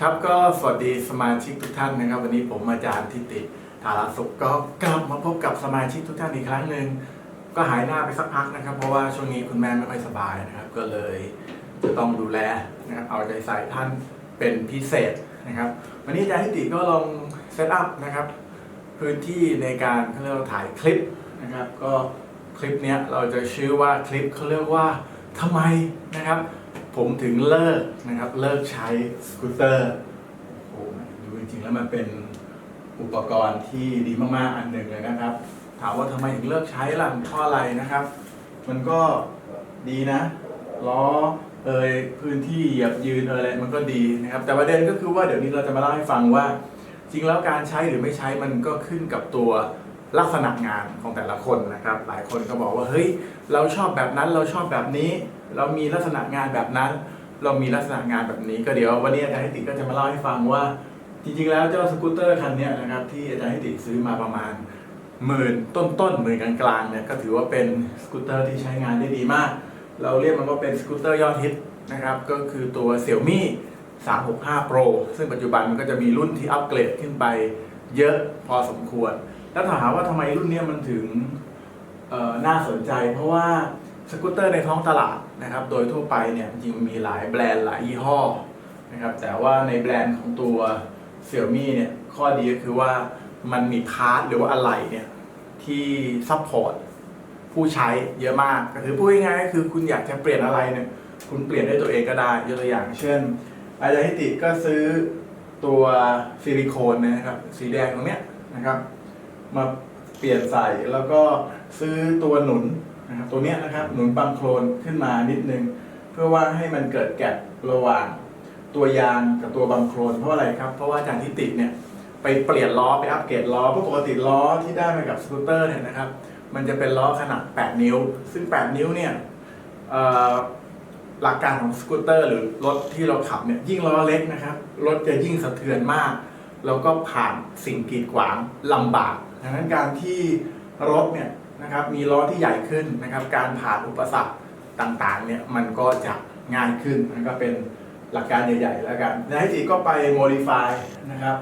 ครับก็สวัสดีสมาชิกทุกท่านนะครับ วันนี้ผมอาจารย์ทิติธารสุขก็กลับมาพบกับสมาชิกทุกท่านอีกครั้งหนึ่งก็หายหน้าไปสักพักนะครับ เพราะว่าช่วงนี้คุณแม่ไม่ค่อยสบายนะครับ ก็เลยจะต้องดูแลนะครับเอาใจใส่ท่านเป็นพิเศษนะครับ วันนี้อาจารย์ทิติก็ลองเซตอัพนะครับพื้นที่ในการเขาเรียกว่าถ่ายคลิปนะครับ ก็คลิปนี้เราจะชื่อว่าคลิปเขาเรียกว่าทำไมนะครับ ผมถึงเลิกนะครับ เลิกใช้สกูตเตอร์โอ้โหดูจริงๆแล้วมันเป็นอุปกรณ์ที่ดีมากๆอันหนึ่งเลยนะครับ ถามว่าทำไมถึงเลิกใช้ล่ะเพราะอะไรนะครับ มันก็ดีนะล้อเอยพื้นที่เหยียบยืนเอยอะไรมันก็ดีนะครับ แต่ประเด็นก็คือว่าเดี๋ยวนี้เราจะมาเล่าให้ฟังว่า จริงแล้วการใช้หรือไม่ใช้มันก็ขึ้นกับตัวลักษณะงานของแต่ละคนนะครับ หลายคนก็บอกว่าเฮ้ยเราชอบแบบนั้นเราชอบแบบนี้ เรามีลักษณะงานแบบนั้น เรามีลักษณะงานแบบนี้ ก็เดี๋ยววันนี้อาจารย์ให้ติก็จะมาเล่าให้ฟังว่า จริงๆ แล้วเจ้าสกูตเตอร์คันนี้นะครับที่อาจารย์ให้ติซื้อมาประมาณหมื่นต้นๆหมื่นกลางๆเนี่ยก็ถือว่าเป็นสกูตเตอร์ที่ใช้งานได้ดีมาก เราเรียกมันว่าเป็นสกูตเตอร์ยอดฮิตนะครับก็คือตัว Xiaomi 365 Pro ซึ่งปัจจุบันมันก็จะมีรุ่นที่อัปเกรดขึ้นไปเยอะพอสมควร แล้วถามว่าทำไมรุ่นนี้มันถึงน่าสนใจ เพราะว่า สกูตเตอร์ในท้องตลาดนะครับ โดยทั่วไปเนี่ยจริงมีหลายแบรนด์หลายยี่ห้อนะครับ แต่ว่าในแบรนด์ของตัว Xiaomi เนี่ยข้อดีก็คือว่ามันมีพาร์ทหรือว่าอะไรเนี่ยที่ซัพพอร์ตผู้ใช้เยอะมากก็คือพูดง่ายๆก็คือคุณอยากจะเปลี่ยนอะไรเนี่ยคุณเปลี่ยนได้ตัวเองก็ได้ยกตัวอย่างเช่น อาจารย์ฮิติก็ซื้อตัวซิลิโคนนะครับ สีแดงตรงเนี้ยนะครับ มาเปลี่ยนใส่แล้วก็ซื้อตัวหนุน นะครับตัวเนี้ยนะครับหนุนบังโครนขึ้นมานิดนึง เพื่อว่าให้มันเกิดแกลบระหว่างตัวยางกับตัวบังโครนเพราะอะไรครับ เพราะว่าอาจารย์ทิติเนี่ยไปเปลี่ยนล้อไปอัปเกรดล้อเพราะปกติล้อที่ได้มากับสกูตเตอร์เนี่ยนะครับ มันจะเป็นล้อขนาด 8 นิ้ว ซึ่ง 8 นิ้วเนี่ยหลักการของสกูตเตอร์หรือรถที่เราขับเนี่ยยิ่งล้อเล็กนะครับรถจะยิ่งสะเทือนมาก แล้วก็ผ่านสิ่งกีดขวางลำบากดังนั้นการที่รถเนี่ย นะครับมีล้อที่ใหญ่ขึ้นนะครับ การผ่านอุปสรรคต่างๆเนี่ยมันก็จะง่ายขึ้นนั่นก็เป็นหลักการใหญ่ๆแล้วกันในที่จีก็ไปโมดิฟายนะครับ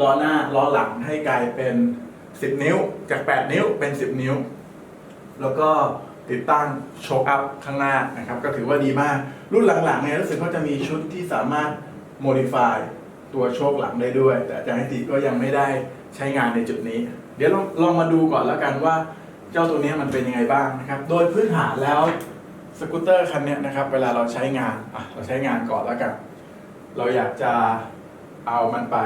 ล้อหน้าล้อหลังให้กลายเป็น 10 นิ้ว จาก 8 นิ้วเป็น 10 นิ้ว แล้วก็ติดตั้งโชคอัพข้างหน้านะครับ ก็ถือว่าดีมาก รุ่นหลังๆเนี่ยรู้สึกเขาจะมีชุดที่สามารถโมดิฟายตัวโชคหลังได้ด้วย แต่อาจารย์ให้ติก็ยังไม่ได้ใช้งานในจุดนี้ เดี๋ยวลองลองมาดูก่อนแล้วกันว่า เจ้าตัวนี้มันเป็นยังไงบ้างนะครับ โดยพื้นฐานแล้วสกูตเตอร์คันนี้นะครับ เวลาเราใช้งานอะเราใช้งานก่อนแล้วกันเราอยากจะเอามันไป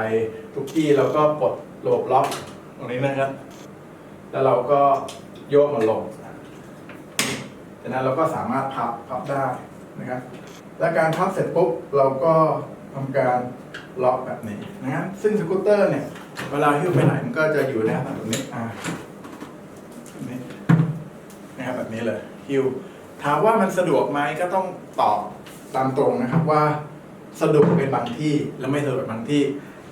ทุกที่แล้วก็ปลดระบล็อกตรงนี้นะครับ แล้วเราก็โยกมันลงจากนั้นเราก็สามารถพับพับได้นะครับ และการพับเสร็จปุ๊บเราก็ทำการล็อกแบบนี้นะครับซึ่งสกูตเตอร์เนี่ย เวลาหิ้วไปไหนมันก็จะอยู่ในลักษณะแบบนี้อ่า นะครับแบบนี้เลยหิ้วถามว่ามันสะดวกไหมก็ต้องตอบตามตรงนะครับว่าสะดวกเป็นบางที่และไม่สะดวกเป็นบางที่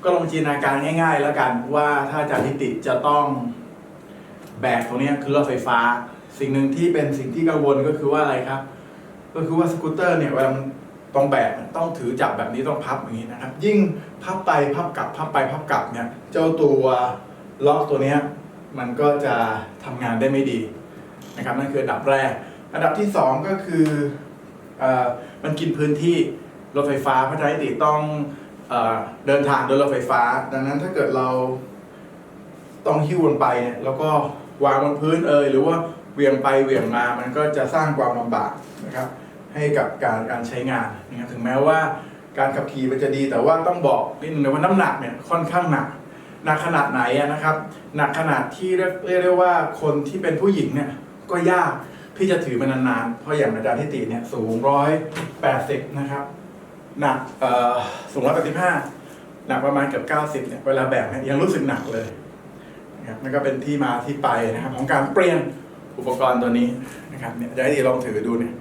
ก็ลองจินตนาการง่าย ๆ แล้วกันว่าถ้าจานิติจะต้องแบกตรงนี้คือรถไฟฟ้า สิ่งหนึ่งที่เป็นสิ่งที่กังวลก็คือว่าอะไรครับ ก็คือว่าสกูตเตอร์เนี่ยเวลามันต้องแบกต้องถือจับแบบนี้ต้องพับอย่างนี้นะครับ ยิ่งพับไปพับกลับพับไปพับกลับเนี่ยเจ้าตัวล็อกตัวเนี้ยมันก็จะทำงานได้ไม่ดี นะครับนั่นคืออันดับแรก อันดับที่สองก็คืออมันกินพื้นที่รถไฟฟ้าเพราะฉะนั้ติต้องเอเดินทางโดยรถไฟฟ้า ดังนั้นถ้าเกิดเราต้องหิ้วมันไปเนี่ยแล้วก็วางบนพื้นเอยหรือว่าเหวี่ยงไปเหวี่ยงมามันก็จะสร้างความลำบากนะครับ ให้กับการการใช้งานนะครับถึงแม้ว่าการขับขี่มันจะดีแต่ว่าต้องบอกนิดนึงว่าน้ำหนักเนี่ยค่อนข้างหนักหนักขนาดไหนอะนะครับ หนักขนาดที่เรียกเรียกได้ว่าคนที่เป็นผู้หญิงเนี่ย ก็ยากที่จะถือมันานๆ เพราะอย่างอาจารย์ทิติเนี่ยสูงร้อยแปดสิบนะครับ หนักเอ่อสูงร้อยแปดสิบห้าหนักประมาณเกือบเก้าสิบเนี่ยเวลาแบกเนี่ยยังรู้สึกหนักเลยนะครับนั่นก็เป็นที่มาที่ไปนะครับ ของการเปลี่ยนอุปกรณ์ตัวนี้นะครับเนี่ยจะให้ดีลองถือดูเนี่ย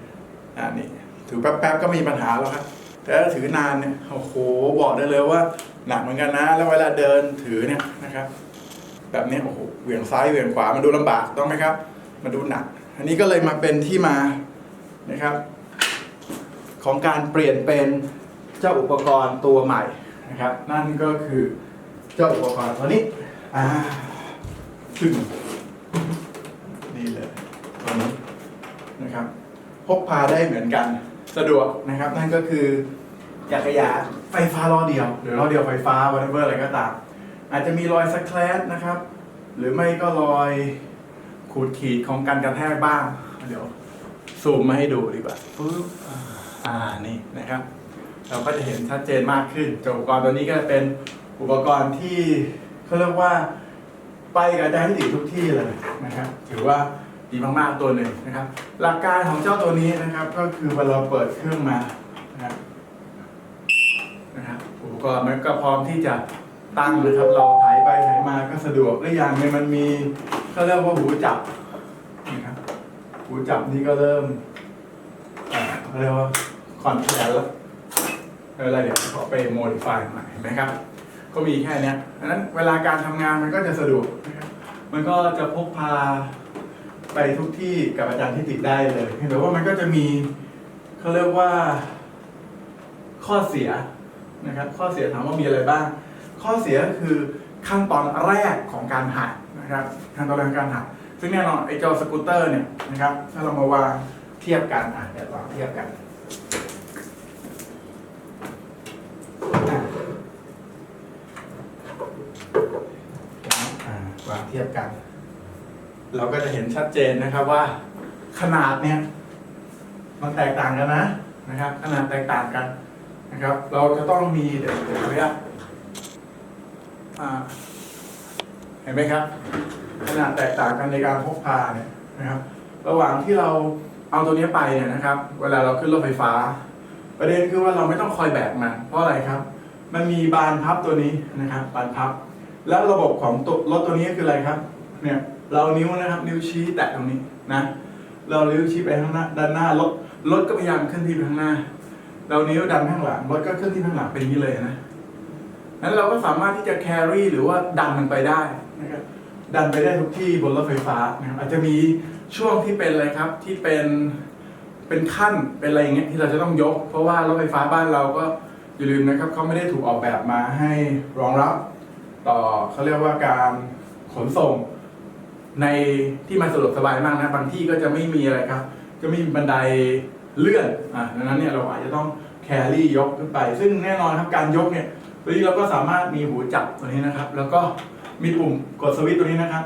อ่านี่ถือแป๊บๆก็ไม่มีปัญหาแล้วครับแต่ถ้าถือนานเนี่ยโอ้โหบอกได้เลยว่าหนักเหมือนกันนะ แล้วเวลาเดินถือเนี่ยนะครับ แบบนี้โอ้โหเหวี่ยงซ้ายเหวี่ยงขวามันดูลำบากต้องไหมครับ มันดูหนัก อันนี้ก็เลยมาเป็นที่มานะครับ ของการเปลี่ยนเป็นเจ้าอุปกรณ์ตัวใหม่นะครับ นั่นก็คือเจ้าอุปกรณ์ตัวนี้อ่าซึ่งนี่เลยตัวนี้นะครับพกพาได้เหมือนกันสะดวกนะครับ นั่นก็คือจักรยานไฟฟ้าล้อเดียว หรือล้อเดียวไฟฟ้า whatever อะไรก็ตาม อาจจะมีรอยสแครชนะครับ หรือไม่ก็รอย ขูดขีดของการกระแทกบ้าง เดี๋ยวซูมมาให้ดูดีกว่าปึ๊บอ่านี่นะครับ เราก็จะเห็นชัดเจนมากขึ้นอุปกรณ์ตัวนี้ก็จะเป็นอุปกรณ์ที่เขาเรียกว่าไปกับอาจารย์ที่ทุกที่เลยนะครับ ถือว่าดีมากๆตัวหนึ่งนะครับ หลักการของเจ้าตัวนี้นะครับก็คือเวลาเราเปิดเครื่องมานะครับนะครับอุปกรณ์มันก็พร้อมที่จะตั้งนะครับเราถ่าย ไปถ่ายมาก็สะดวกและอย่างหนึงมันมีเขาเรียกว่าหูจับนะครับหูจับนี่ก็เริ่มอ่าเขาเรียกว่าคอนแทคแล้วเอออะไรเดี๋ยวขอไปโมดิฟายใหม่นไหมครับ ก็มีแค่เนี้ยดังนั้นเวลาการทำงานมันก็จะสะดวกนะครับมันก็จะพกพาไปทุกที่กับอาจารย์ที่ติดได้เลยเห็นแต่ว่ามันก็จะมีเขาเรียกว่า ข้อเสียนะครับ ข้อเสียถามว่ามีอะไรบ้าง ข้อเสียก็คือ ขั้นตอนแรกของการหัดนะครับขั้นตอนแรกของการหัด ซึ่งแน่นอนไอ้เจ้าสกูตเตอร์เนี่ยนะครับถ้าเรามาวางเทียบกันอะเดี๋ยววางเทียบกันวางเทียบกัน เราก็จะเห็นชัดเจนนะครับว่าขนาดเนี่ยมันแตกต่างกันนะนะครับ ขนาดแตกต่างกันนะครับ เราจะต้องมีเดี๋ยวเดี๋ยวขออนุญาตอ่า เห็นไหมครับ ขนาดแตกต่างกันในการพกพาเนี่ยนะครับ ระหว่างที่เราเอาตัวนี้ไปเนี่ยนะครับ เวลาเราขึ้นรถไฟฟ้า ประเด็นคือว่าเราไม่ต้องคอยแบกมันเพราะอะไรครับ มันมีบานพับตัวนี้นะครับ บานพับ แล้วระบบของตัวรถตัวนี้คืออะไรครับ เนี่ยเรานิ้วนะครับ นิ้วชี้แตะตรงนี้นะ เรานิ้วชี้ไปข้างหน้าด้านหน้ารถรถก็พยายามเคลื่อนที่ไปข้างหน้า เรานิ้วดันข้างหลังรถก็เคลื่อนที่ข้างหลังเป็นอย่างนี้เลยนะ นั้นเราก็สามารถที่จะแครี่หรือว่าดันมันไปได้นะครับดันไปได้ทุกที่บนรถไฟฟ้านะครับอาจจะมีช่วงที่เป็นอะไรครับที่เป็นเป็นขั้นเป็นอะไรอย่างเงี้ยที่เราจะต้องยก เพราะว่ารถไฟฟ้าบ้านเราก็อย่าลืมนะครับเขาไม่ได้ถูกออกแบบมาให้รองรับต่อเขาเรียกว่าการขนส่งในที่มันสะดวกสบายมากนะบางที่ก็จะไม่มีอะไรครับ จะไม่มีบันไดเลื่อนอะดังนั้นเนี่ยเราอาจจะต้องแครี่ยกขึ้นไป ซึ่งแน่นอนครับการยกเนี่ย ตัวนี้เราก็สามารถมีหูจับตัวนี้นะครับ แล้วก็มีปุ่มกดสวิตช์ตัวนี้นะครับ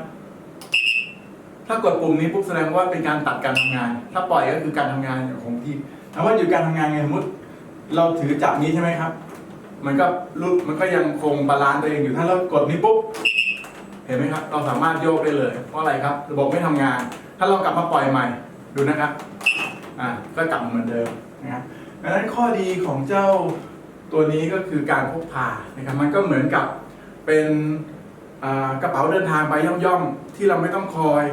ถ้ากดปุ่มนี้ปุ๊บแสดงว่าเป็นการตัดการทำงาน ถ้าปล่อยก็คือการทำงานอย่างคงที่ถามว่าหยุดการทำงานไงสมมติ เราถือจับนี้ใช่ไหมครับ มันก็รูปมันก็ยังคงบาลานซ์ตัวเองอยู่ถ้าเรากดนี้ปุ๊บเห็นไหมครับ เราสามารถโยกได้เลย เพราะอะไรครับ ระบบไม่ทำงาน ถ้าเรากลับมาปล่อยใหม่ดูนะครับอ่าก็กลับมาเหมือนเดิมนะครับดังนั้นข้อดีของเจ้า ตัวนี้ก็คือการพกพานะครับมันก็เหมือนกับเป็นกระเป๋าเดินทางไปย่อมๆที่เราไม่ต้องคอย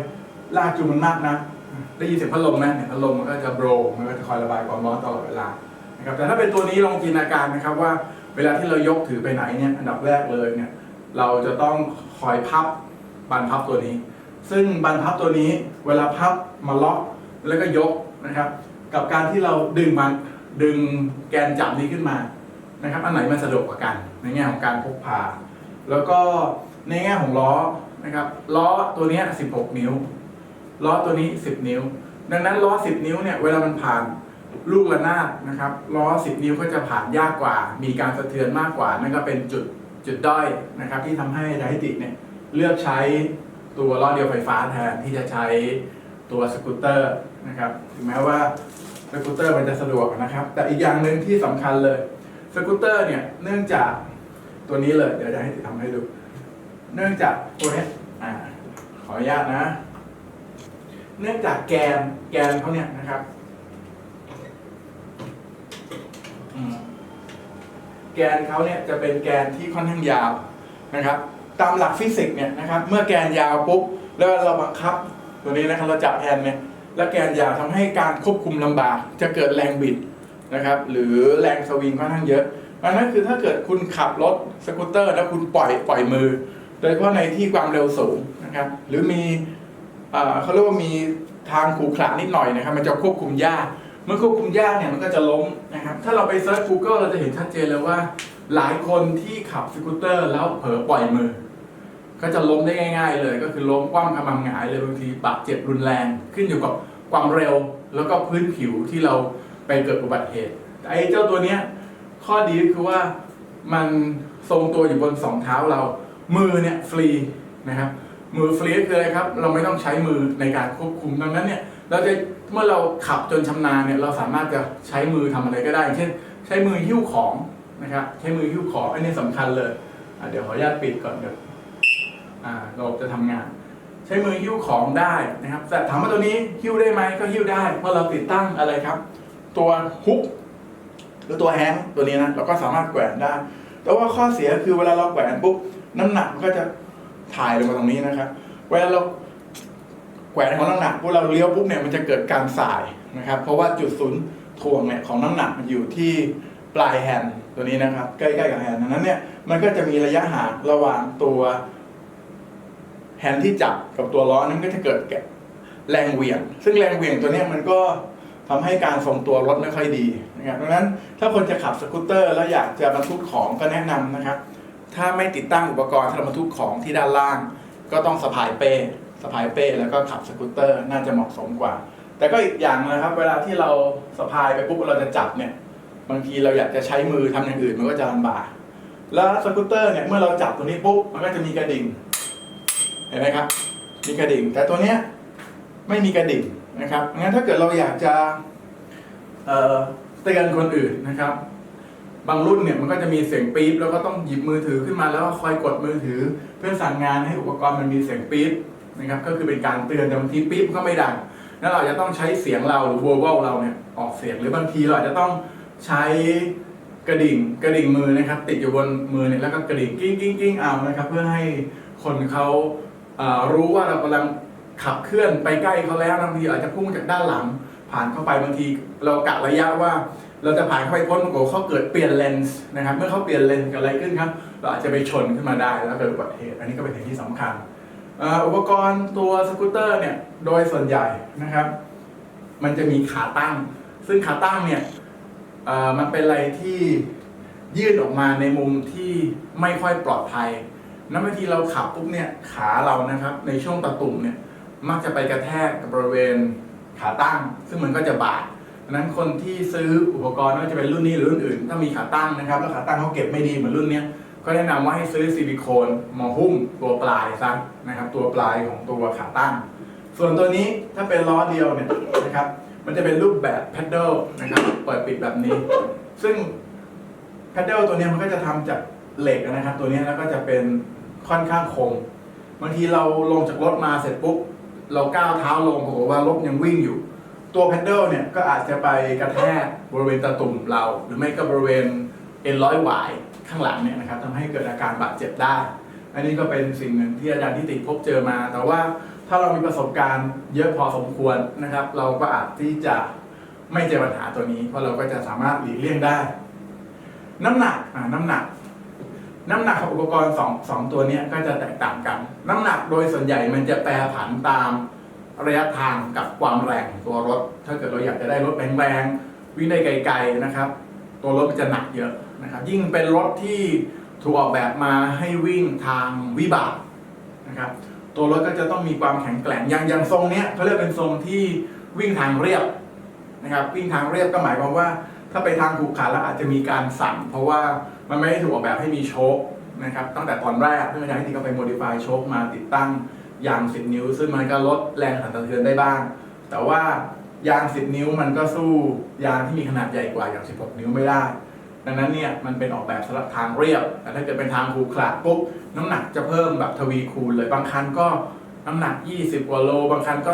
ลากจูงมันมากนะได้ยินเสียงพัดลมไหมเนี่ยพัดลมมันก็จะโบรมันก็จะคอยระบายความร้อนตลอดเวลานะครับแต่ถ้าเป็นตัวนี้ลองจินตนาการนะครับว่าเวลาที่เรายกถือไปไหนเนี่ยอันดับแรกเลยเนี่ยเราจะต้องคอยพับบานพับตัวนี้ ซึ่งบานพับตัวนี้เวลาพับมาล็อกแล้วก็ยกนะครับ กับการที่เราดึงมันดึงแกนจับนี้ขึ้นมา นะครับอันไหนมันสะดวกกว่ากัน ในแง่ของการพกพา แล้วก็ในแง่ของล้อนะครับล้อตัวนี้ 16 นิ้ว ล้อตัวนี้ 10 นิ้ว ดังนั้นล้อ 10 นิ้วเนี่ยเวลามันผ่านลูกระนาดนะครับล้อ 10 นิ้วก็จะผ่านยากกว่า มีการสะเทือนมากกว่า นั่นก็เป็นจุดจุดด้อยนะครับที่ทำให้ไดฮิติเนี่ยเลือกใช้ตัวล้อเดียวไฟฟ้าแทนที่จะใช้ตัวสกูตเตอร์นะครับถึงแม้ว่าสกูตเตอร์มันจะสะดวกนะครับ แต่อีกอย่างหนึ่งที่สำคัญเลย สกูตเตอร์เนี่ยเนื่องจากตัวนี้เลยเดี๋ยวจะให้ทำให้ดู เนื่องจากตัวนี้อ่าขออนุญาตนะ เนื่องจากแกนแกนเขาเนี่ยนะครับแกนเขาเนี่ยจะเป็นแกนที่ค่อนข้างยาวนะครับ ตามหลักฟิสิกส์เนี่ยนะครับ เมื่อแกนยาวปุ๊บแล้วเราบังคับ ตัวนี้นะครับเราจับแทนเนี่ยแล้วแกนยาวทำให้การควบคุมลำบาก จะเกิดแรงบิด นะครับหรือแรงสวิงค่อนข้างเยอะเพราะนั้นคือถ้าเกิดคุณขับรถสกูตเตอร์ แล้วคุณปล่อยปล่อยมือ โดยเฉพาะในที่ความเร็วสูงนะครับหรือมีเขาเรียกว่ามีทางขรุขระนิดหน่อยนะครับ มันจะควบคุมยากเมื่อควบคุมยากเนี่ยมันก็จะล้มนะครับถ้าเราไปเซิร์ช Google เราจะเห็นชัดเจนเลยว่า หลายคนที่ขับสกูตเตอร์แล้วเผลอปล่อยมือ ก็จะล้มได้ง่าย ๆ เลย ก็คือล้มคว่ำขมำหงายเลยบางทีบาดเจ็บรุนแรงขึ้นอยู่กับความเร็วแล้วก็พื้นผิวที่เรา ไปเกิดอุบัติเหตุแต่ไอ้เจ้าตัวเนี้ยข้อดีก็คือว่ามันทรงตัวอยู่บนสองเท้าเรา มือเนี่ยฟรีนะครับมือฟรีก็คืออะไรครับ เราไม่ต้องใช้มือในการควบคุมดังนั้นเนี่ยเราจะเมื่อเราขับจนชำนาญเนี่ยเราสามารถจะใช้มือทำอะไรก็ได้ เช่น ใช้มือหิ้วของนะครับใช้มือหิ้วของอันนี้สำคัญเลยเดี๋ยวขออนุญาตปิดก่อนเดี๋ยวเราจะทำงาน ใช้มือหิ้วของได้นะครับแต่ถามว่าตัวนี้หิ้วได้ไหมก็หิ้วได้เพราะเราติดตั้งอะไรครับ ตัวฮุกหรือตัวแฮงก์ตัวนี้นะเราก็สามารถแขวนได้ แต่ว่าข้อเสียคือเวลาเราแขวนปุ๊บน้ำหนักมันก็จะถ่ายลงมาตรงนี้นะครับ เวลาเราแขวนของน้ำหนักพวกเราเลี้ยวปุ๊บเนี่ยมันจะเกิดการสายนะครับ เพราะว่าจุดศูนย์ถ่วงเนี่ยของน้ำหนักมันอยู่ที่ปลายแฮนด์ตัวนี้นะครับใกล้ๆกับแฮนด์ดังนั้นเนี่ยมันก็จะมีระยะห่างระหว่างตัวแฮนด์ที่จับกับตัวล้อนั้นก็จะเกิดแรงเหวี่ยง ซึ่งแรงเหวี่ยงตัวนี้มันก็ ทำให้การทรงตัวรถไม่ค่อยดีนะครับดังนั้นถ้าคนจะขับสกูตเตอร์แล้วอยากจะบรรทุกของก็แนะนำนะครับ ถ้าไม่ติดตั้งอุปกรณ์สำหรับบรรทุกของที่ด้านล่าง ก็ต้องสะพายเป้สะพายเป้แล้วก็ขับสกูตเตอร์น่าจะเหมาะสมกว่า แต่ก็อีกอย่างนะครับ เวลาที่เราสะพายไปปุ๊บเราจะจับเนี่ยบางทีเราอยากจะใช้มือทำอย่างอื่นมันก็จะลำบากแล้วสกูตเตอร์เนี่ยเมื่อเราจับตัวนี้ปุ๊บมันก็จะมีกระดิ่ง เห็นไหมครับ มีกระดิ่ง แต่ตัวเนี้ยไม่มีกระดิ่ง นะครับงั้นถ้าเกิดเราอยากจะเเตือนคนอื่นนะครับ บางรุ่นเนี่ยมันก็จะมีเสียงปี๊บแล้วก็ต้องหยิบมือถือขึ้นมาแล้วก็คอยกดมือถือ เพื่อสั่งงานให้อุปกรณ์มันมีเสียงปี๊บนะครับ ก็คือเป็นการเตือนแต่บางทีปี๊บก็ไม่ดังแล้วเราจะต้องใช้เสียงเราหรือ verbal เราเนี่ยออกเสียงหรือบางทีเราจะต้องใช้กระดิ่งกระดิ่งมือนะครับ ติดอยู่บนมือเนี่ยแล้วก็กระดิ่งกิ้งกิ้งกิ้งเอานะครับ เพื่อให้คนเขารู้ว่าเรากำลัง ขับเคลื่อนไปใกล้เขาแล้วบางทีอาจจะพุ่งจากด้านหลัง ผ่านเข้าไปบางทีเรากะระยะว่า เราจะผ่านเข้าไปพ้นโกเขาเกิดเปลี่ยนเลนส์นะครับ เมื่อเขาเปลี่ยนเลนส์เกิดอะไรขึ้นครับ เราอาจจะไปชนขึ้นมาได้แล้วเกิดอุบัติเหตุ อันนี้ก็เป็นสิ่งที่สำคัญอุปกรณ์ตัวสกูตเตอร์เนี่ยโดยส่วนใหญ่นะครับ มันจะมีขาตั้ง ซึ่งขาตั้งเนี่ยมันเป็นอะไรที่ยื่นออกมาในมุมที่ไม่ค่อยปลอดภัยนั้นบางทีเราขับปุ๊บเนี่ยขาเรานะครับ ในช่วงตะตุ่มเนี่ย มักจะไปกระแทกกับบริเวณขาตั้ง ซึ่งมันก็จะบาดดังนั้นคนที่ซื้ออุปกรณ์ไม่ว่าจะเป็นรุ่นนี้หรือรุ่นอื่น ถ้ามีขาตั้งนะครับ แล้วขาตั้งเขาเก็บไม่ดีเหมือนรุ่นเนี้ยก็แนะนำว่าให้ซื้อซิลิโคนมาหุ้มตัวปลายซะนะครับตัวปลายของตัวขาตั้ง ส่วนตัวนี้ถ้าเป็นล้อเดียวเนี่ยนะครับมันจะเป็นรูปแบบแพดเดิลนะครับเปิดปิดแบบนี้ ซึ่งแพดเดิลตัวเนี้ยมันก็จะทำจากเหล็กนะครับ ตัวเนี้ยแล้วก็จะเป็นค่อนข้างคมบางทีเราลงจากรถมาเสร็จปุ๊บ เราก้าวเท้าลงปรากฏว่ารถยังวิ่งอยู่ ตัวแพดเดิลเนี่ยก็อาจจะไปกระแทกบริเวณตะตุ่มเรา หรือไม่ก็บริเวณเอ็นร้อยหวายข้างหลังเนี่ยนะครับทำให้เกิดอาการบาดเจ็บได้ อันนี้ก็เป็นสิ่งหนึ่งที่อาจารย์ที่ติพบเจอมา แต่ว่าถ้าเรามีประสบการณ์เยอะพอสมควรนะครับ เราก็อาจที่จะไม่เจอปัญหาตัวนี้ เพราะเราก็จะสามารถหลีกเลี่ยงได้ น้ำหนักอ่าน้ำหนัก น้ำหนักของอุปกรณ์สองสองตัวนี้ก็จะแตกต่างกัน น้ำหนักโดยส่วนใหญ่มันจะแปรผันตามระยะทางกับความแรงของตัวรถ ถ้าเกิดเราอยากจะได้รถแรงๆวิ่งได้ไกลๆนะครับ ตัวรถมันจะหนักเยอะนะครับ ยิ่งเป็นรถที่ถูกออกแบบมาให้วิ่งทางวิบากนะครับ ตัวรถก็จะต้องมีความแข็งแกร่งอย่างอย่างทรงเนี้ยเขาเรียกเป็นทรงที่วิ่งทางเรียบนะครับ วิ่งทางเรียบก็หมายความว่า ถ้าไปทางขรุขระแล้วอาจจะมีการสั่น เพราะว่ามันไม่ได้ถูกออกแบบให้มีโชคนะครับตั้งแต่ตอนแรกเพื่ออาจารย์ที่ก็ไปโมดิฟายโชคมาติดตั้งยาง 10 นิ้ว ซึ่งมันก็ลดแรงสั่นสะเทือนได้บ้าง แต่ว่ายาง 10 นิ้วมันก็สู้ยางที่มีขนาดใหญ่กว่าอย่าง 16 นิ้วไม่ได้ ดังนั้นเนี่ยมันเป็นออกแบบสำหรับทางเรียบแต่ถ้าเกิดเป็นทางขรุขระปุ๊บน้ำหนักจะเพิ่มแบบทวีคูณเลยบางคันก็ น้ำหนัก 20 กว่าโล บางคันก็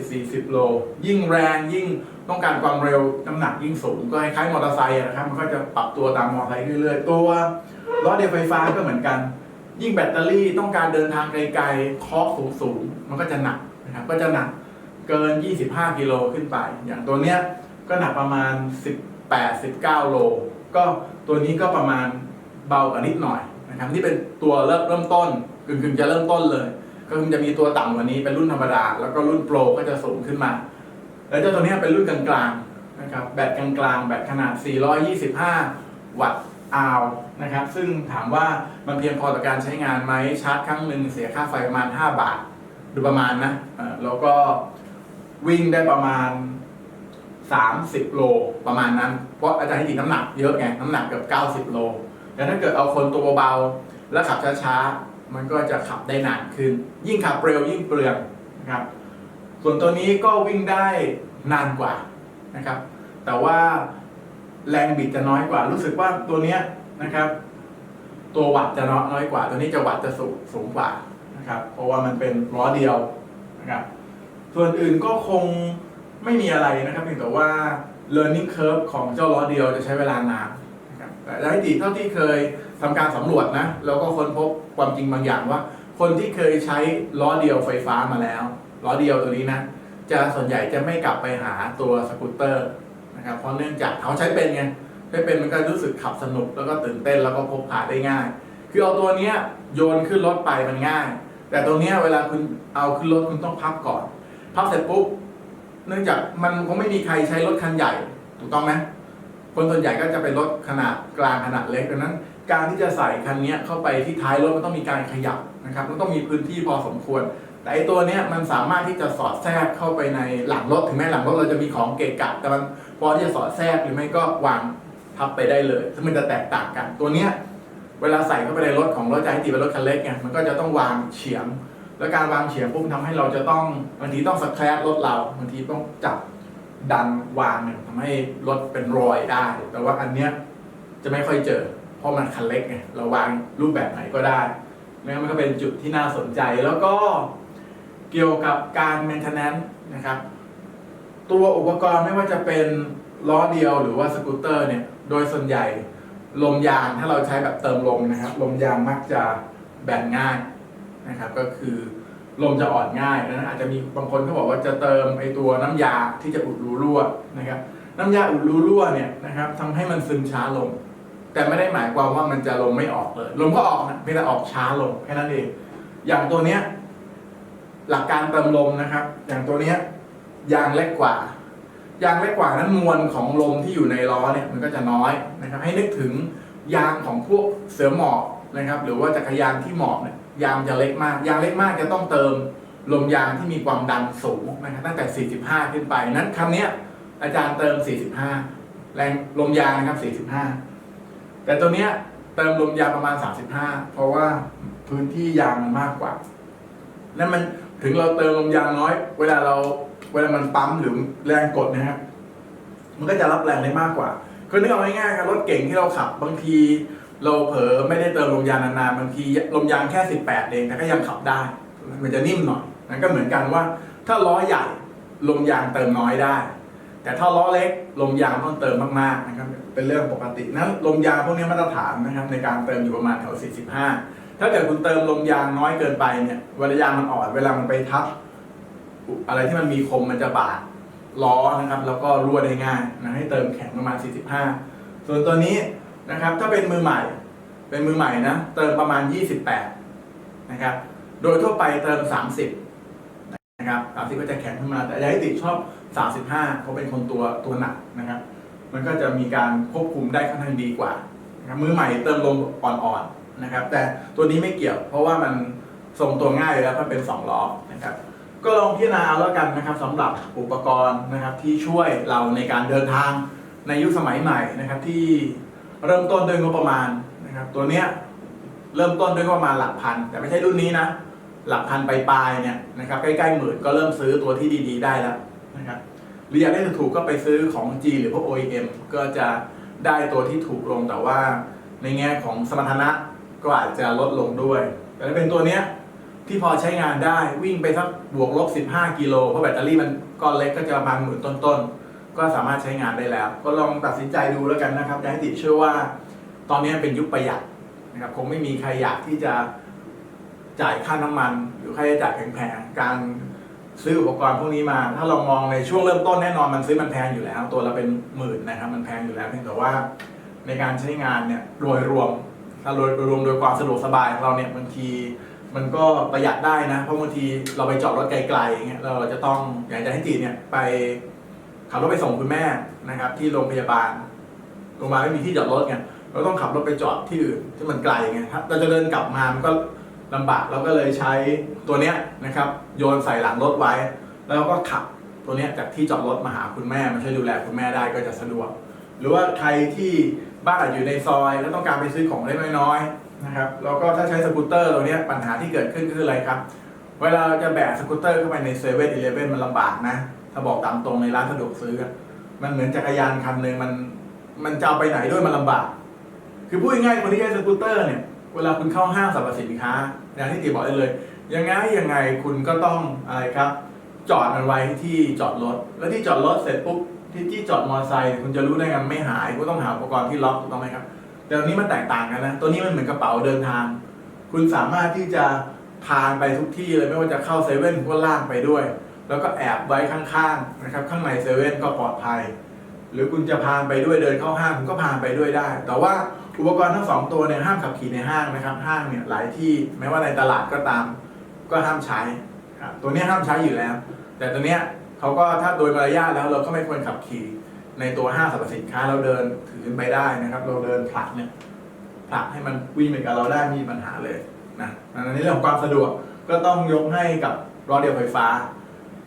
30-40 โล ยิ่งแรงยิ่งต้องการความเร็วน้ำหนักยิ่งสูง ก็คล้ายๆมอเตอร์ไซค์นะครับ มันก็จะปรับตัวตามมอเตอร์ไซค์เรื่อย ๆ ตัวล้อเดียวไฟฟ้าก็เหมือนกัน ยิ่งแบตเตอรี่ต้องการเดินทางไกลๆคอสูงๆมันก็จะหนักนะครับก็จะหนักเกิน 25 กิโลขึ้นไป อย่างตัวเนี้ยก็หนักประมาณ 18-19 โล ก็ตัวนี้ก็ประมาณเบากว่านิดหน่อยนะครับที่เป็นตัวเริ่มเริ่มต้นกึ่งๆจะเริ่มต้นเลย ก็คือจะมีตัวต่ำกว่านี้เป็นรุ่นธรรมดา แล้วก็รุ่นโปรก็จะสูงขึ้นมา แล้วเจ้าตัวนี้เป็นรุ่นกลางๆนะครับแบตกลางๆแบตขนาด 425 วัตต์าวนะครับ ซึ่งถามว่ามันเพียงพอต่อการใช้งานไหมชาร์จครั้งหนึ่งเสียค่าไฟประมาณ 5 บาทโดยประมาณนะแล้วก็วิ่งได้ประมาณ 30 โลประมาณนั้น เพราะอาจารย์ให้ติน้ำหนักเยอะไงน้ำหนักเกือบ90 โลแต่ถ้าเกิดเอาคนตัวเบาๆแล้วขับช้าๆ มันก็จะขับได้นานขึ้น ยิ่งขับเร็วยิ่งเปลืองนะครับ ส่วนตัวนี้ก็วิ่งได้นานกว่านะครับ แต่ว่าแรงบิดจะน้อยกว่า รู้สึกว่าตัวเนี้ยนะครับ ตัววัตจะน้อยกว่า ตัวนี้จะวัตจะสูงสูงกว่านะครับ เพราะว่ามันเป็นล้อเดียวนะครับ ส่วนอื่นก็คงไม่มีอะไรนะครับเพียงแต่ว่า learning curve ของเจ้าล้อเดียวจะใช้เวลานานนะครับแต่ได้ตีเท่าที่เคยทำการสำรวจนะแล้วก็ค้นพบ ความจริงบางอย่างว่า คนที่เคยใช้ล้อเดียวไฟฟ้ามาแล้วล้อเดียวตัวนี้นะจะส่วนใหญ่จะไม่กลับไปหาตัวสกูตเตอร์นะครับเพราะเนื่องจากเขาใช้เป็นไงใช้เป็นมันก็รู้สึกขับสนุกแล้วก็ตื่นเต้นแล้วก็พกพาได้ง่าย คือเอาตัวเนี้ยโยนขึ้นรถไปมันง่าย แต่ตัวเนี้ยเวลาคุณเอาขึ้นรถคุณต้องพับก่อน พับเสร็จปุ๊บเนื่องจากมันคงไม่มีใครใช้รถคันใหญ่ถูกต้องไหมคนส่วนใหญ่ก็จะเป็นรถขนาดกลางขนาดเล็กดังนั้น การที่จะใส่คันนี้เข้าไปที่ท้ายรถมันต้องมีการขยับนะครับมันต้องมีพื้นที่พอสมควร แต่ไอตัวนี้มันสามารถที่จะสอดแทรกเข้าไปในหลังรถถึงแม้หลังรถเราจะมีของเกะกะแต่มันพอที่จะสอดแทรกหรือไม่ก็วางทับไปได้เลยซึ่งมันจะแตกต่างกันตัวเนี้ยเวลาใส่เข้าไปในรถของรถใจตีเป็นรถคันเล็กไงมันก็จะต้องวางเฉียง แล้วการวางเฉียงปุ๊บทำให้เราจะต้องบางทีต้องสแครปรถเราบางทีต้องจับดันวางเนี่ยทำให้รถเป็นรอยได้ แต่ว่าอันเนี้ยจะไม่ค่อยเจอ เพราะมันคันเล็กไงเราวางรูปแบบไหนก็ได้นั่นมันก็เป็นจุดที่น่าสนใจแล้วก็เกี่ยวกับการ maintenance นะครับ ตัวอุปกรณ์ไม่ว่าจะเป็นล้อเดียวหรือว่าสกูตเตอร์เนี่ยโดยส่วนใหญ่ลมยางถ้าเราใช้แบบเติมลมนะครับลมยางมักจะแบนง่ายนะครับ ก็คือลมจะอ่อนง่ายนะอาจจะมีบางคนเขาบอกว่าจะเติมไอตัวน้ำยาที่จะอุดรูรั่วนะครับ น้ำยาอุดรูรั่วเนี่ยนะครับทำให้มันซึมช้าลง แต่ไม่ได้หมายความว่ามันจะลมไม่ออกเลย ลมก็ออกนะเพียงแต่ออกช้าลงแค่นั้นเอง อย่างตัวเนี้ย หลักการเติมลมนะครับ อย่างตัวเนี้ยยางเล็กกว่ายางเล็กกว่านั้นมวลของลมที่อยู่ในล้อเนี่ยมันก็จะน้อยนะครับ ให้นึกถึงยางของพวกเสือหมอบนะครับ หรือว่าจักรยานที่หมอบเนี่ยยางจะเล็กมาก ยางเล็กมากจะต้องเติมลมยางที่มีความดันสูงนะครับตั้งแต่ 45 ขึ้นไปนั้นคำนี้อาจารย์เติม 45 แรงลมยางนะครับ 45 แต่ตัวเนี้ยเติมลมยางประมาณ 35 เพราะว่าพื้นที่ยางมันมากกว่านั่นมันถึงเราเติมลมยางน้อย เวลาเราเวลามันปั๊มหรือแรงกดนะครับมันก็จะรับแรงได้มากกว่า คือนึกเอาง่ายๆครับรถเก่งที่เราขับบางที เราเผลอไม่ได้เติมลมยางนานๆบางทีลมยางแค่ 18 เองแต่ก็ยังขับได้ มันจะนิ่มหน่อยนั่นก็เหมือนกันว่า ถ้าล้อใหญ่ลมยางเติมน้อยได้ แต่ถ้าล้อเล็กลมยางต้องเติมมากๆนะครับเป็นเรื่องปกตินั้นลมยางพวกนี้มาตรฐานนะครับในการเติมอยู่ประมาณแถว 45 ถ้าเกิดคุณเติมลมยางน้อยเกินไปเนี่ยเวลายางมันอ่อนเวลามันไปทับ อะไรที่มันมีคมมันจะบาดล้อนะครับแล้วก็รั่วได้ง่ายนะให้เติมแข็งประมาณ 45 ส่วนตัวนี้นะครับถ้าเป็นมือใหม่ เป็นมือใหม่นะเติมประมาณ 28นะครับโดยทั่วไปเติม 30 นะครับ30ก็จะแข็งขึ้นมา แต่ยายติชอบ 35เขาเป็นคนตัวตัวหนักนะครับ มันก็จะมีการควบคุมได้ค่อนข้างดีกว่านะครับมือใหม่เติมลมอ่อนๆนะครับ แต่ตัวนี้ไม่เกี่ยว เพราะว่ามันทรงตัวง่ายแล้วเพราเป็นสองล้อนะครับ ก็ลองพิจารณาเอาแล้วกันนะครับสำหรับอุปกรณ์นะครับที่ช่วยเราในการเดินทางในยุคสมัยใหม่นะครับที่เริ่มต้นด้วยงบประมาณนะครับ ตัวเนี้ยเริ่มต้นด้วยงบประมาณหลักพัน แต่ไม่ใช่รุ่นนี้นะ หลักพันไปปลายเนี่ยนะครับใกล้ๆหมื่นก็เริ่มซื้อตัวที่ดีๆ ได้แล้วนะครับหรืออยากได้ถูกๆก็ไปซื้อของ G หรือพวก OEM ก็จะได้ตัวที่ถูกลงแต่ว่า ในแง่ของสมรรถนะก็อาจจะลดลงด้วย แต่ถ้าเป็นตัวเนี้ยที่พอใช้งานได้วิ่งไปสักบวกลบ 15 กิโลเพราะแบตเตอรี่มันก้อนเล็กก็จะประมาณหมื่นต้นๆ ก็สามารถใช้งานได้แล้ว ก็ลองตัดสินใจดูแล้วกันนะครับอยากให้ติดเชื่อว่า ตอนนี้เป็นยุคประหยัดนะครับคงไม่มีใครอยากที่จะ จ่ายค่าน้ำมันหรือค่าใช้จ่ายแพงๆการซื้ออุปกรณ์พวกนี้มา ถ้าเรามองในช่วงเริ่มต้นแน่นอนมันซื้อมันแพงอยู่แล้ว ตัวเราเป็นหมื่นนะครับ มันแพงอยู่แล้วเพียงแต่ว่าในการใช้งานเนี่ยโดยรวมถ้าโดยรวมโดยความสะดวกสบายของเราเนี่ยบางทีมันก็ประหยัดได้นะ เพราะบางทีเราไปจอดรถไกลๆอย่างเงี้ยเราจะต้องอย่างจะให้จีเนี่ยไปขับรถไปส่งคุณแม่นะครับ ที่โรงพยาบาลโรงพยาบาลไม่มีที่จอดรถไงเราต้องขับรถไปจอดที่อื่นที่มันไกลไงครับเราจะเดินกลับมามันก็ ลำบากเราก็เลยใช้ตัวเนี้ยนะครับโยนใส่หลังรถไว้ แล้วก็ขับตัวเนี้ยจากที่จอดรถมาหาคุณแม่มาช่วยดูแลคุณแม่ได้ก็จะสะดวก หรือว่าใครที่บ้านอาจอยู่ในซอย แล้วต้องการไปซื้อของเล็กน้อยๆนะครับแล้วก็ถ้าใช้สกูตเตอร์ตัวเนี้ยปัญหาที่เกิดขึ้นก็คืออะไรครับ เวลาเราจะแบกสกูตเตอร์เข้าไปในเซเว่นอีเลฟเว่นมันลำบากนะถ้าบอกตามตรงในร้านสะดวกซื้อ มันเหมือนจักรยานคันหนึ่งมันมันจะเอาไปไหนด้วยมันลำบาก คือพูดง่ายๆคนที่ใช้สกูตเตอร์เนี่ย เวลาคุณเข้าห้างสรรพสินค้าอย่างที่ตีบอกได้เลย ยังไงยังไงคุณก็ต้องอะไรครับ จอดมันไว้ที่จอดรถ แล้วที่จอดรถเสร็จปุ๊บที่ที่จอดมอเตอร์ไซค์คุณจะรู้ได้ไงมันไม่หายคุณต้องหาอุปกรณ์ที่ล็อกถูกต้องไหมครับ แต่ตัวนี้มันแตกต่างกันนะ ตัวนี้มันเหมือนกระเป๋าเดินทาง คุณสามารถที่จะพานไปทุกที่เลยไม่ว่าจะเข้าเซเว่นก็ล่างไปด้วย แล้วก็แอบไว้ข้างๆนะครับ ข้างในเซเว่นก็ปลอดภัย หรือคุณจะพานไปด้วยเดินเข้าห้างคุณก็พานไปด้วยได้ แต่ว่าอุปกรณ์ทั้งสองตัวเนี่ยห้ามขับขี่ในห้างนะครับ ห้างเนี่ยหลายที่แม้ว่าในตลาดก็ตาม ก็ห้ามใช้ตัวนี้ห้ามใช้อยู่แล้ว แต่ตัวเนี้ยเขาก็ถ้าโดยมารยาทแล้วเราก็ไม่ควรขับขี่ในตัวห้างสรรพสินค้าเราเดินถือไปได้นะครับ เราเดินผลักเนี่ยผลักให้มันวิ่งไปกับเราได้ไมมีปัญหาเลยนะอันนี้เรื่องของความสะดวกก็ต้องยกให้กับรถเดียวไฟฟ้า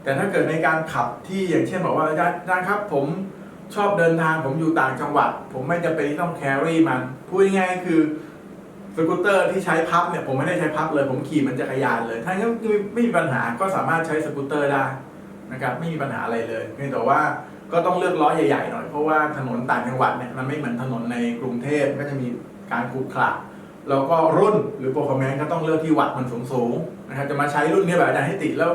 แต่ถ้าเกิดในการขับที่อย่างเช่นบอกว่าอาจารย์ครับผม ชอบเดินทางผมอยู่ต่างจังหวัด ผมไม่จำเป็นต้องแครี่มัน พูดง่ายๆคือสกูตเตอร์ที่ใช้พับเนี่ยผมไม่ได้ใช้พับเลย ผมขี่มันจักรยานเลย ถ้างั้นไม่มีปัญหาก็สามารถใช้สกูตเตอร์ได้นะครับไม่มีปัญหาอะไรเลยเพียงแต่ว่าก็ต้องเลือกล้อใหญ่ๆหน่อยเพราะว่าถนนต่างจังหวัดเนี่ยมันไม่เหมือนถนนในกรุงเทพก็จะมีการขรุขระแล้วก็รุ่นหรือโปรแกรมก็ต้องเลือกที่วัดมันสูงๆนะครับจะมาใช้รุ่นนี้แบบอาจารย์ให้ติดแล้ว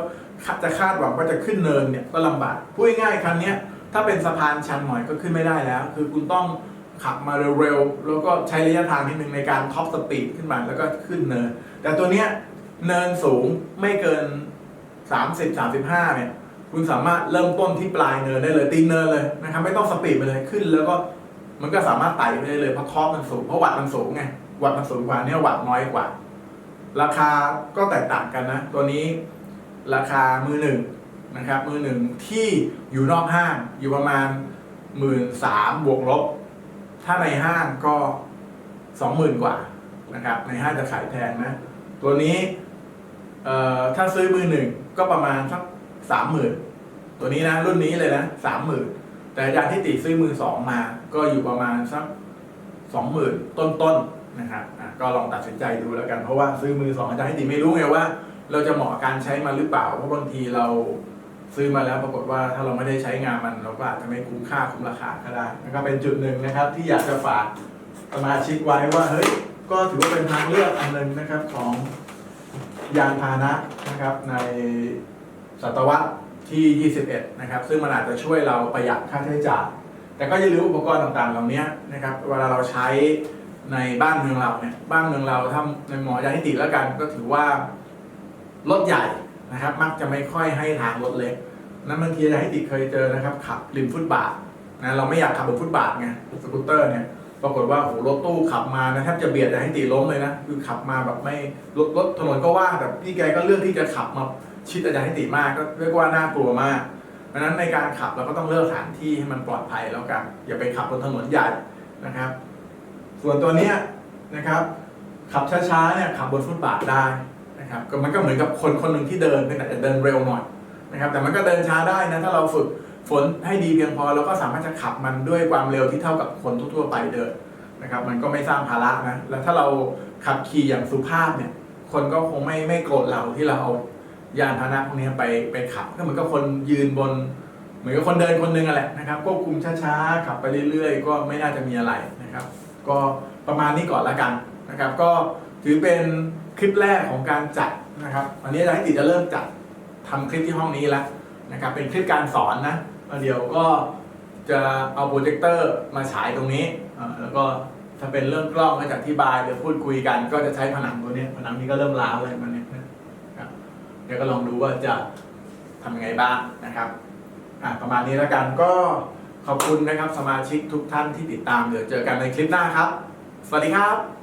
จะคาดหวังว่าจะขึ้นเนินเนี่ยก็ลำบากพูดง่ายๆคันเนี้ย ถ้าเป็นสะพานชันหน่อยก็ขึ้นไม่ได้แล้ว คือคุณต้องขับมาเร็วๆ แล้วก็ใช้ระยะทางนิดนึงในการท็อปสปีดขึ้นมาแล้วก็ขึ้นเนิน แต่ตัวเนี้ยเนินสูงไม่เกิน 30 35 เนี่ย คุณสามารถเริ่มต้นที่ปลายเนินได้เลยตีนเนินเลยนะครับไม่ต้องสปีดไปเลยขึ้น แล้วก็มันก็สามารถไต่ไปได้เลยเพราะท็อปมันสูงเพราะวัดมันสูงไงวัดมันสูงกว่าเนี่ยวัดน้อยกว่า ราคาก็แตกต่างกันนะ ตัวนี้ราคามือหนึ่ง นะครับมือหนึ่งที่อยู่นอกห้างอยู่ประมาณหมื่นสามบวกลบ ถ้าในห้างก็สองหมื่นกว่านะครับในห้างจะขายแพงนะ ตัวนี้ถ้าซื้อมือหนึ่งก็ประมาณสักสามหมื่นตัวนี้นะรุ่นนี้เลยนะสามหมื่นแต่อาจารย์ที่ติซื้อมือสองมา ก็อยู่ประมาณสักสองหมื่นต้นๆนะครับก็ลองตัดสินใจดูแล้วกันเพราะว่าซื้อมือสองอาจารย์ที่ติไม่รู้ไงว่า เราจะเหมาะกับการใช้มันหรือเปล่าเพราะบางทีเรา ซื้อมาแล้วปรากฏว่าถ้าเราไม่ได้ใช้งานมัน เราก็อาจจะไม่คุ้มค่าคุ้มราคาก็ได้นั่นก็เป็นจุดหนึ่งนะครับ ที่อยากจะฝากสมาชิกไว้ว่าเฮ้ยก็ถือว่าเป็นทางเลือกอันหนึ่งนะครับของยานพาหนะนะครับในศตวรรษที่ 21 นะครับ ซึ่งมันอาจจะช่วยเราประหยัดค่าใช้จ่าย แต่ก็อย่าลืมอุปกรณ์ต่างๆ เหล่านี้นะครับ เวลาเราใช้ในบ้านเมืองเราเนี่ย บ้านเมืองเราถ้าในหมอยานิติแล้วกัน ก็ถือว่ารถใหญ่ นะครับ มักจะไม่ค่อยให้ทางรถเล็ก นั้นบางทีอาจารให้ติเคยเจอนะครับขับริมฟุตบาทนะเราไม่อยากขับบนฟุตบาทไงสกูตเตอร์เนี่ยปรากฏว่าโหรถตู้ขับมานะแทบจะเบียดจารย์ให้ติล้มเลยนะคือขับมาแบบไม่รถรถถนนก็ว่างแต่พี่แกก็เลือกที่จะขับมาชิดอาจารย์ให้ติมากก็เรียกว่าน่ากลัวมากเพราะฉะนั้นในการขับเราก็ต้องเลือกสถานที่ให้มันปลอดภัยแล้วกันอย่าไปขับบนถนนใหญ่นะครับ ส่วนตัวเนี้ยนะครับ ขับช้าๆเนี่ยขับบนฟุตบาทได้ นะครับก็มันก็เหมือนกับคนคนหนึ่งที่เดินเป็นอาจจะเดินเร็วหน่อยนะครับแต่มันก็เดินช้าได้นะถ้าเราฝึกฝนให้ดีเพียงพอเราก็สามารถจะขับมันด้วยความเร็วที่เท่ากับคนทั่วๆไปเดินนะครับมันก็ไม่สร้างภาระนะแล้วถ้าเราขับขี่อย่างสุภาพเนี่ยคนก็คงไม่ไม่โกรธเราที่เราเอายานพาหนะพวกนี้ไปไปขับก็เหมือนกับคนยืนบน เหมือนกับคนเดินคนหนึงอะแหละนะครับควบคุมช้าๆขับไปเรื่อยๆ ก็ไม่น่าจะมีอะไรนะครับ ก็ประมาณนี้ก่อนละกันนะครับ ก็ถือเป็น คลิปแรกของการจัดนะครับวันนี้อาจารย์ติจะเริ่มจัดทำคลิปที่ห้องนี้แล้วนะครับเป็นคลิปการสอนนะเดี๋ยวก็จะเอาโปรเจคเตอร์มาฉายตรงนี้ แล้วก็ถ้าเป็นเรื่องกล้องก็จะอธิบายหรือพูดคุยกัน ก็จะใช้ผนังตัวนี้ผนังนี้ก็เริ่มล้าวเลยมันเนี่ยนะเดี๋ยวก็ลองดูว่าจะทำยังไงบ้างนะครับประมาณนี้แล้วกันก็ขอบคุณนะครับสมาชิกทุกท่านที่ติดตามเดี๋ยวเจอกันในคลิปหน้าครับ สวัสดีครับ